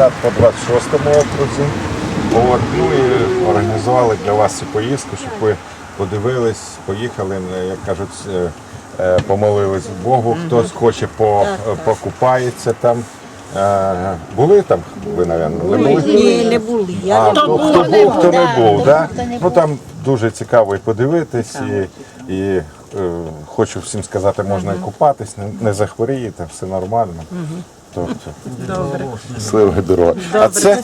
Депутат по 26-му окрузі. От, ну і організували для вас цю поїздку, щоб ви подивились, поїхали, е, як кажуть, е, е, помолились Богу. Хтось хоче по, покупається там. Були там? Ви, мабуть, не були? Ні, не були. Я А, не хто, хто був, хто не був, да? Ну там дуже цікаво і подивитись, і, і хочу всім сказати, можна і купатись, не, не захворієте, все нормально. Тобто, щасливої дороги. А це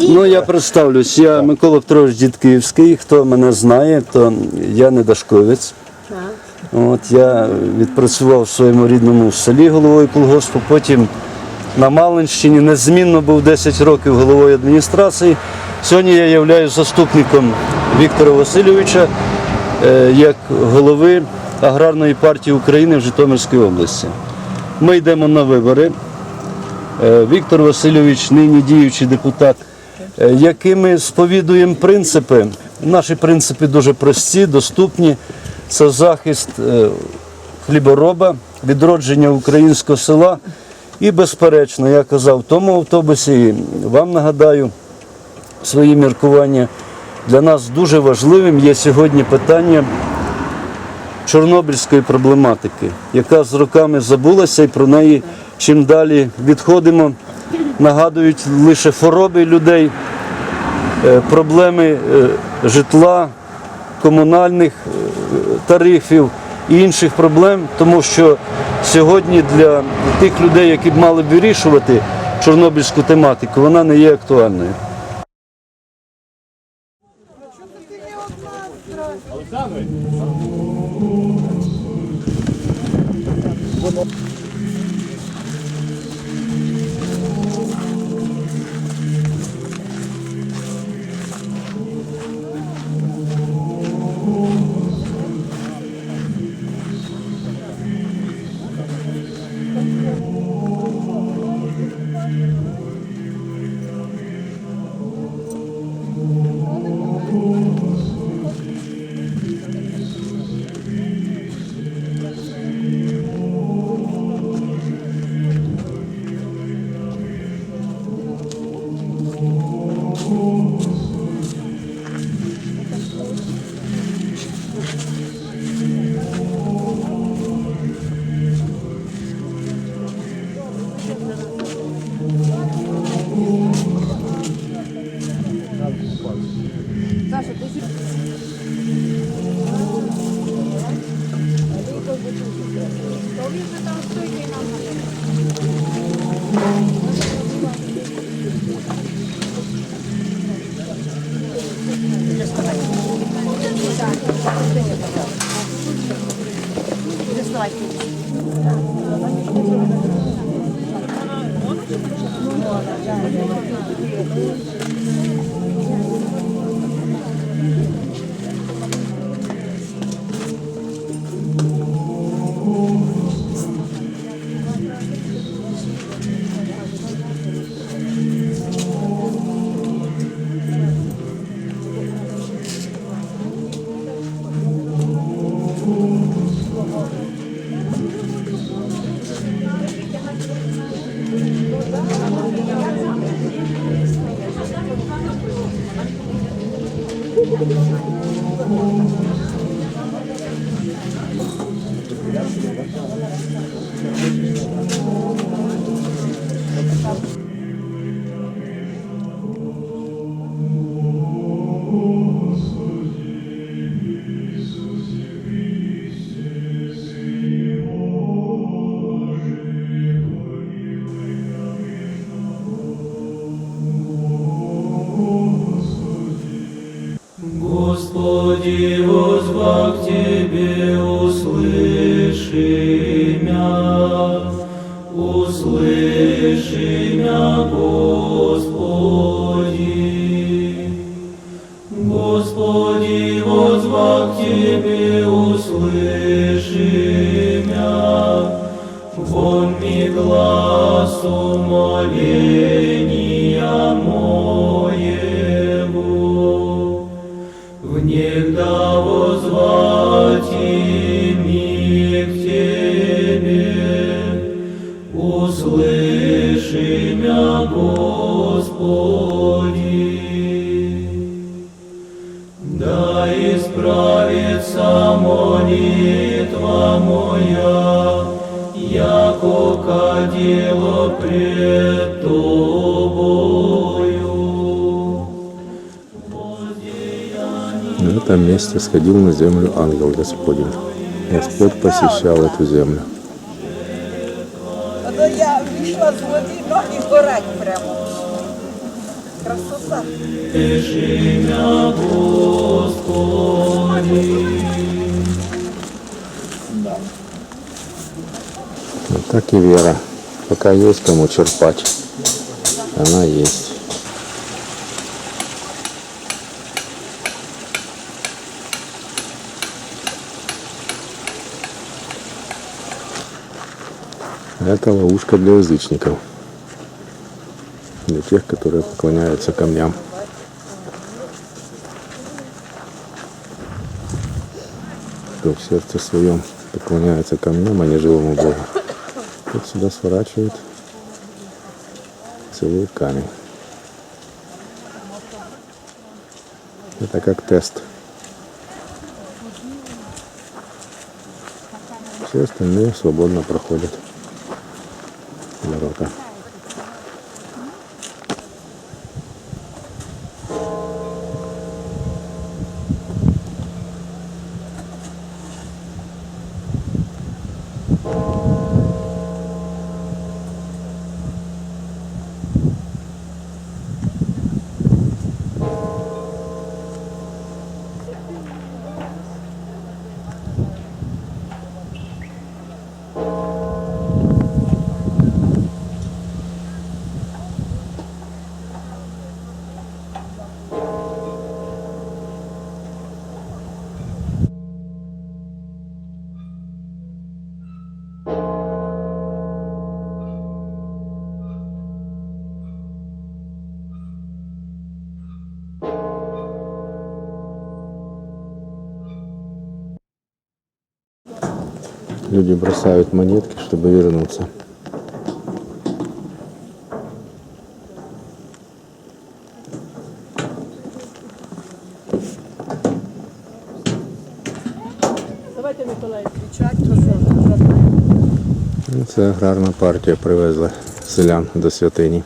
Ну я представлюсь, я Микола Петрович Дідкиївський. Хто мене знає, то я не дашковець. От я відпрацював в своєму рідному селі головою колгоспу, потім на Малинщині незмінно був 10 років головою адміністрації. Сьогодні я являюсь заступником Віктора Васильовича е, як голови аграрної партії України в Житомирській області. Ми йдемо на вибори. Е, Віктор Васильович, нині діючий депутат, е, якими сповідуємо принципи. Наші принципи дуже прості, доступні. Це захист е, хлібороба, відродження українського села. І, безперечно, я казав в тому автобусі, і вам нагадаю свої міркування. Для нас дуже важливим є сьогодні питання чорнобильської проблематики, яка з роками забулася і про неї чим далі відходимо, нагадують лише хвороби людей, е, проблеми е, житла, комунальних е, тарифів і інших проблем, тому що сьогодні для тих людей, які б мали б вирішувати чорнобильську тематику, вона не є актуальною. спасения моего, в них да возвать ими к Тебе, услыши меня, Господи. Да исправится молитва моя, кадило пред тобою. На этом месте сходил на землю ангел Господень. Господь посещал эту землю. Ну я вийшла з води, ноги горять прямо. Красота. Ім'я Господи. Так и вера. Пока есть кому черпать, она есть. Это ловушка для язычников. Для тех, которые поклоняются камням. Кто в сердце своем поклоняется камням, а не живому Богу. Тот сюда сворачивает, целует камень. Это как тест. Все остальные свободно проходят Люди бросают монетки, чтобы вернуться. Ну, Це аграрна партія привезла селян до святині.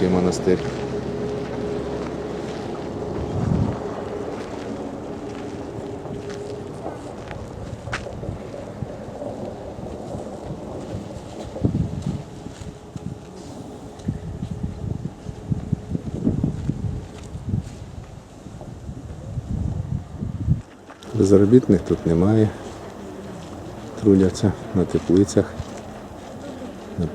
Вже монастир. Безробітних тут немає. Трудяться на теплицях, на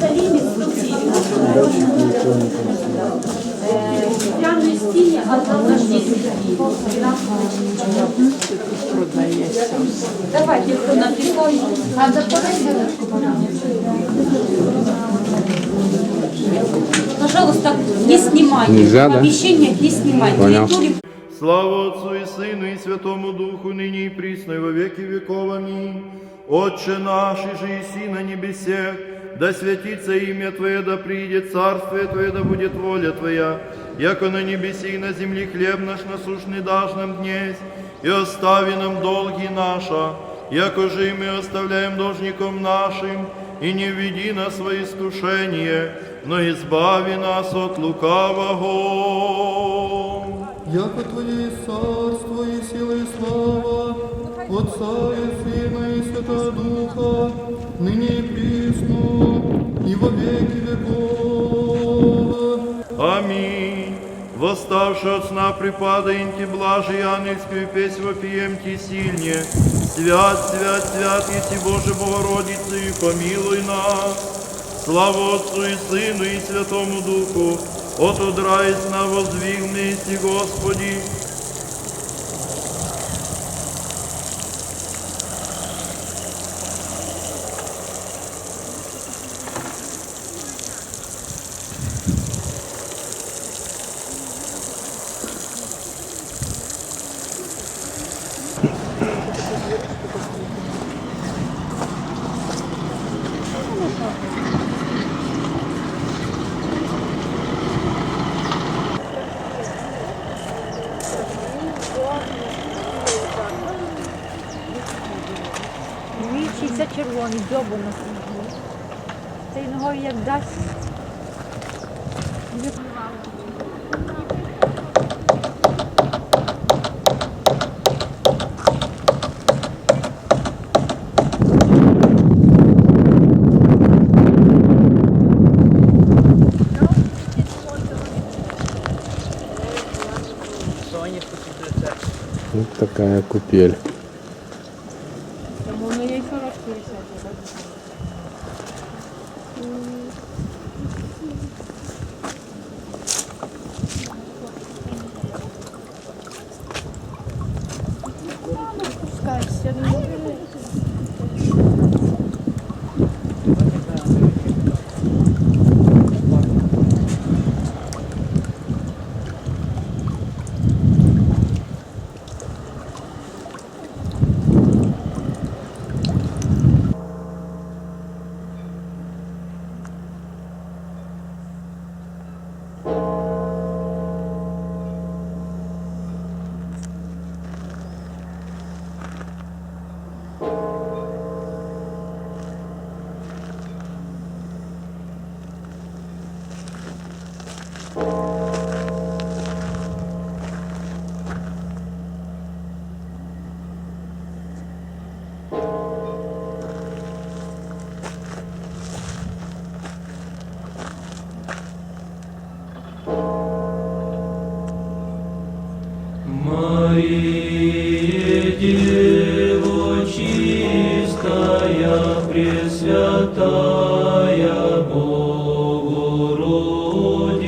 парниках. Прямо стіні, а там наш Давайте, хто написав. А запорожье Пожалуйста, не снимайте. Нельзя, да? В помещениях не снимайте. Понял. Слава Отцу и Сыну и Святому Духу, ныне и присно и во веки веков. Аминь. Отче наш, и же еси на небесе, да святится имя Твое, да придет царствие Твое, да будет воля Твоя, яко на небеси и на земле хлеб наш насущный дашь нам днесь, и остави нам долги наша, яко же и мы оставляем должником нашим, и не введи нас во искушение, но избави нас от лукавого. Яко Твоє є царство і сила і слава, Отца і Сина і Святого Духа, нині і прісно, И во веки веков. Аминь. Восставши от сна припадаемте блажи ангельскую песнь вопиемте сильнее. Свят, свят, свят, еси Боже Богородице, и помилуй нас. Слава Отцу и Сыну и Святому Духу, от удра и сна воздвиг Господи. Вічі це червоні, дзьобу на Цей ногою як дасть. Вот такая купель.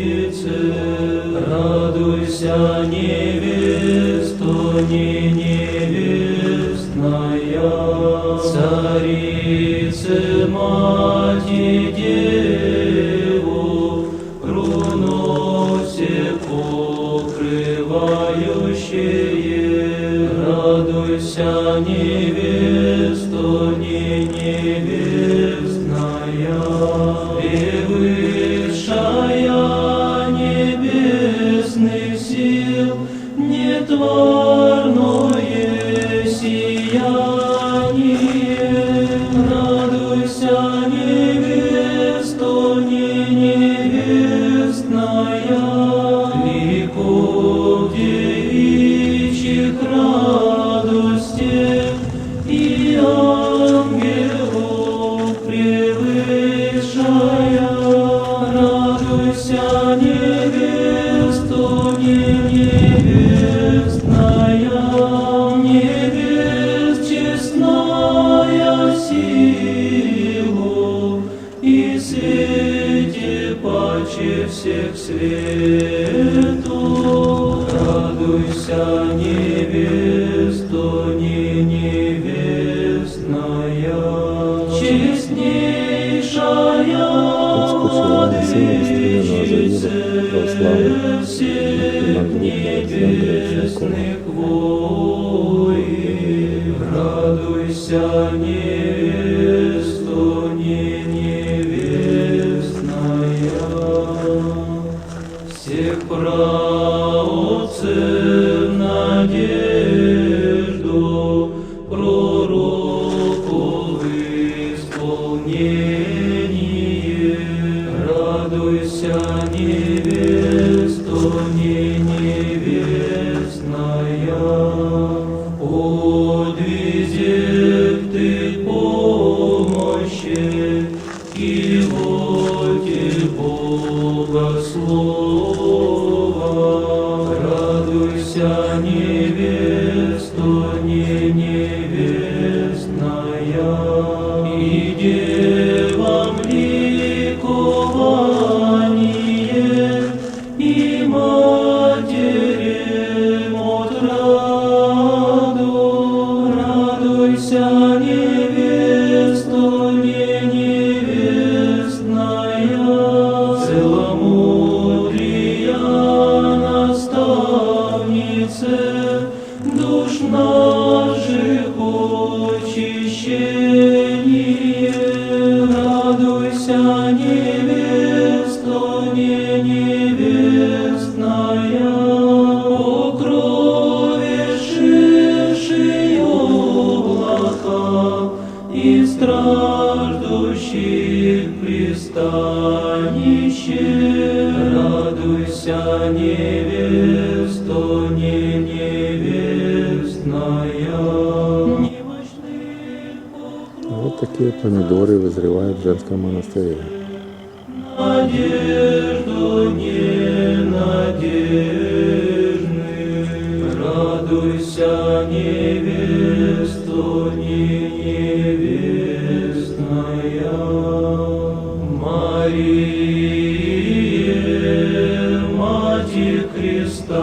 Богородице, радуйся, невесто, не невестная, царице, мати, деву, руносе покрывающее, радуйся, невесто, не невестная, сияние, свету. Радуйся, невесто, не невестная, честнейшая Спасибо, Сына, Владычице всех небесных воин. Радуйся, невесто, и и страждущих пристанище. Радуйся, невеста, не невестная, Вот такие помидоры вызревают в женском монастыре. надежду ненадежных. Радуйся, невеста, не Мария, Мати Христа,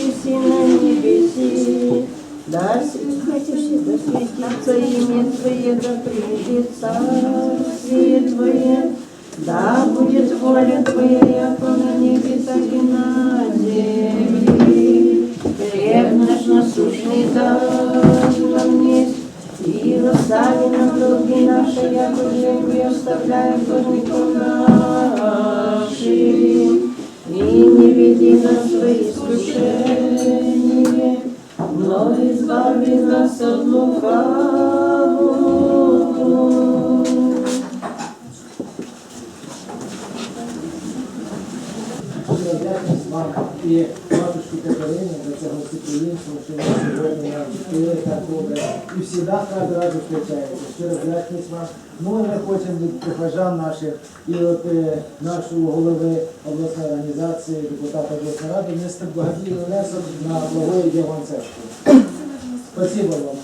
светится, имя Твое, да придет царствие Твое, да будет воля Твоя, яко на небе, так и на земле. Хлеб наш насущный дай нам есть, и остави нам долги наши, яко же и оставляем должников нашим. И не веди нас в искушение, но избави нас от лукавого. матушки Катерині за це гостеприємство, що ви сьогодні нам вчили так добре. І завжди так раді зустрічаєте. Щиро вдячність вам. Ну і ми хочемо від прихожан наших і от е, нашого голови обласної організації, депутата обласної ради, внести благодійний внесок на благої Діагон Спасибо вам.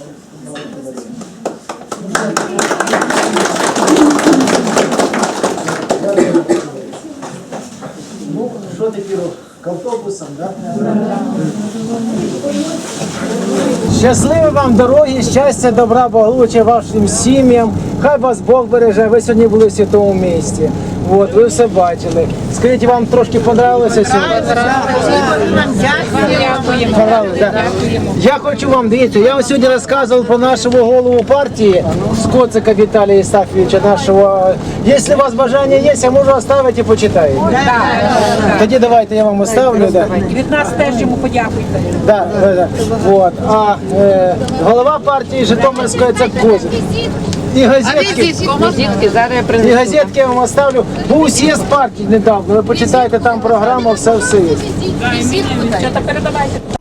Катерина. Ну, що тепер к автобусам, да? Щасливі вам дороги, щастя, добра, благополуччя вашим сім'ям. Хай вас Бог береже. Ви сьогодні були в святому місті. От, ви все бачили. Скажіть, вам трошки понравилося сьогодні? Понравилось, да. Я хочу вам, дивіться, я вам сьогодні розказував про нашого голову партії Скоцика Віталія Єстафовича, нашого. Якщо у вас бажання є, я можу оставити і почитаєте. Тоді давайте я вам оставлю. Да. 19 теж йому подякуйте. Да, да, да. Вот. А е, голова партії Житомирської це Козик. І газетки, і газетки я вам оставлю. Був з'їзд партії недавно. Ви почитайте там програму, все все є. Передавайте.